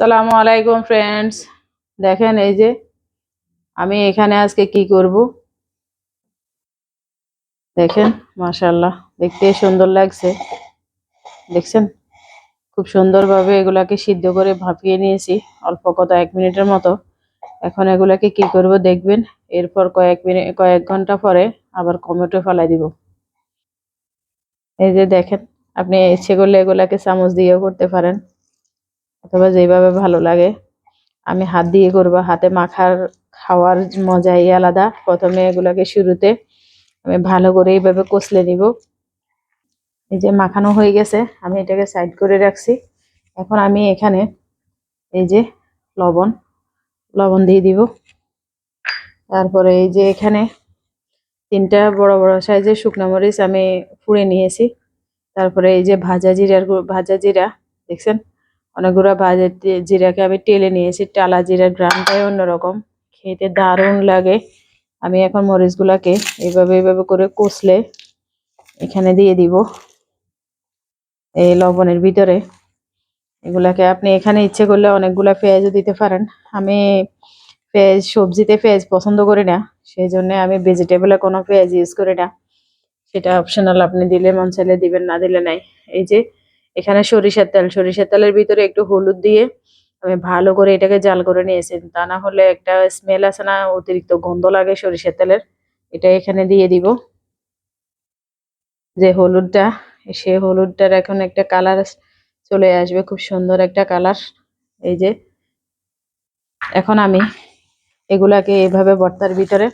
সালামু আলাইকুম ফ্রেন্ডস দেখেন এই যে আমি এখানে আজকে কি করব? দেখেন মাশাল্লাহ দেখতে সুন্দর লাগছে। দেখছেন? খুব সুন্দরভাবে এগুলাকে সিদ্ধ করে ভাপিয়ে নিয়েছি, অল্প কত এক মিনিটের মতো। এখন এগুলাকে কি করব দেখবেন? এরপর কয়েক মিনিট কয়েক ঘণ্টা পরে আবার টমেটো ফেলাই দিব। এই যে দেখেন, আপনি ইচ্ছে করলে এগুলাকে চামচ দিয়েও করতে পারেন। অথবা যেভাবে ভালো লাগে। আমি হাত দিয়ে করব, হাতে মাখার খাওয়ার মজাই আলাদা। প্রথমে এগুলাকে শুরুতে আমি ভালো করে এইভাবে কষলে নিব। এই যে মাখানো হয়ে গেছে, আমি এটাকে সাইড করে রাখছি। এখন আমি এখানে এই যে লবণ লবণ দিয়ে দিব। তারপরে এই যে এখানে তিনটা বড় বড় সাইজের শুকনো মরিচ আমি ফুড়ে নিয়েছি। তারপরে এই যে ভাজা জিরার ভাজা জিরা, দেখছেন? অনেকগুলো ভাজা জিরাকে আমি টেলে নিয়েছি, টালা জিরার গ্রামটাই অন্যরকম। খেতে দারুণ লাগে। আমি এখন মরিচগুলাকে এইভাবে এইভাবে করে কষলে এখানে দিয়ে দিব। এই লবণের ভিতরে। এগুলাকে আপনি এখানে ইচ্ছে করলে অনেকগুলা পেঁয়াজও দিতে পারেন। আমি পেঁয়াজ, সবজিতে পেঁয়াজ পছন্দ করি না সেই জন্য আমি ভেজিটেবলে কোনো পেঁয়াজ ইউজ করি না। সেটা অপশনাল আপনি দিলে মন চাইলে দিবেন, না দিলে নাই। এই যে এখানে সরিষার তেল, সরিষার তেলের ভিতরে একটু হলুদ দিয়ে আমি ভালো করে এটাকে জাল করে নিয়েছি। তা না হলে একটা স্মেল আছে না, অতিরিক্ত গন্ধ লাগে সরিষার তেলের। এটা এখানে দিয়ে দিব। যে হলুদটা, সে হলুদটার এখন একটা কালার চলে আসবে, খুব সুন্দর একটা কালার এই যে, এখন আমি এগুলাকে এভাবে ভর্তার ভিতরে,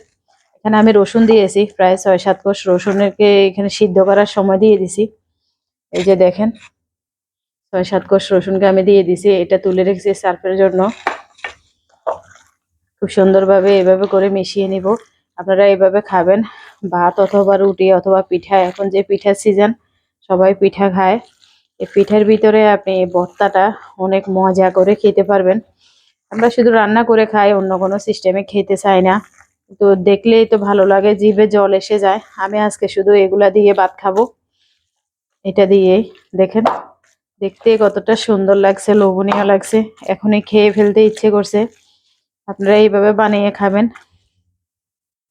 এখানে আমি রসুন দিয়েছি, প্রায় ছয় সাত কোষ রসুনকে এখানে সিদ্ধ করার সময় দিয়ে দিছি। এই যে দেখেন ছয় সাত কোষ রসুনকে আমি দিয়ে দিছি, এটা তুলে রেখেছি সার্ফের জন্য। খুব সুন্দরভাবে এভাবে করে মিশিয়ে নিব। আপনারা এভাবে খাবেন, ভাত অথবা রুটি অথবা পিঠা, এখন যে পিঠার সিজন সবাই পিঠা খায়। এই পিঠার ভিতরে আপনি এই ভর্তাটা অনেক মজা করে খেতে পারবেন। আমরা শুধু রান্না করে খাই, অন্য কোনো সিস্টেমে খেতে চাই না। তো দেখলেই তো ভালো লাগে, জিভে জল এসে যায়। আমি আজকে শুধু এগুলা দিয়ে ভাত খাব। এটা দিয়ে দেখেন। দেখতে কতটা সুন্দর লাগছে, লোভনীয় লাগছে। এখনই খেয়ে ফেলতে ইচ্ছে করছে। আপনারা এইভাবে বানিয়ে খাবেন।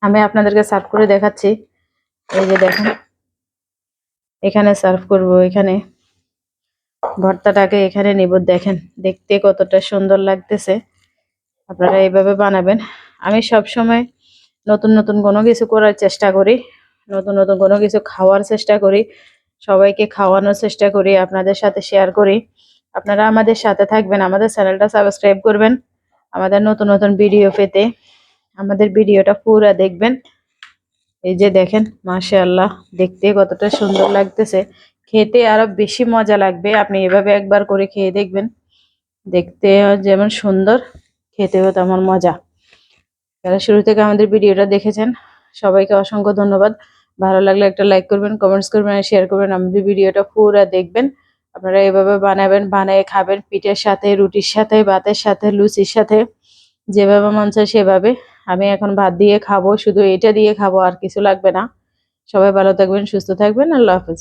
আমি আপনাদেরকে সার্ভ করে দেখাচ্ছি। এই যে দেখেন, এখানে সার্ভ করব, এখানে। ভর্তাটাকে এখানে নিব, দেখেন দেখতে কতটা সুন্দর লাগতেছে। আপনারা এইভাবে বানাবেন। আমি সব সময় নতুন নতুন কোনো কিছু করার চেষ্টা করি, নতুন নতুন কোনো কিছু খাওয়ার চেষ্টা করি। সবাইকে খাওয়ানোর চেষ্টা করি, আপনাদের সাথে শেয়ার করি। আপনারা আমাদের সাথে থাকবেন, আমাদের চ্যানেলটা সাবস্ক্রাইব করবেন, আমাদের নতুন নতুন ভিডিও পেতে। আমাদের ভিডিওটা পুরো দেখবেন। এই যে দেখেন, মাশাআল্লাহ, দেখতে কতটা সুন্দর লাগতেছে। খেতে আরও বেশি মজা লাগবে, আপনি এভাবে একবার করে খেয়ে দেখবেন। দেখতে যেমন সুন্দর, খেতেও তেমন মজা। যারা শুরু থেকে আমাদের ভিডিওটা দেখেছেন, সবাইকে অসংখ্য ধন্যবাদ। ভালো লাগলে একটা লাইক করবেন কমেন্টস করবেন শেয়ার করবেন। আমাদের ভিডিওটা পুরো দেখবেন, আপনারা এভাবে বানাবেন, বানিয়ে খাবেন, পিঠের সাথে, রুটির সাথে, ভাতের সাথে, লুচির সাথে, যেভাবে মন চায় সেভাবে। আমি এখন ভাত দিয়ে খাব, শুধু এটা দিয়ে খাব, আর কিছু লাগবে না। সবাই ভালো থাকবেন, সুস্থ থাকবেন, আল্লাহ হাফিজ।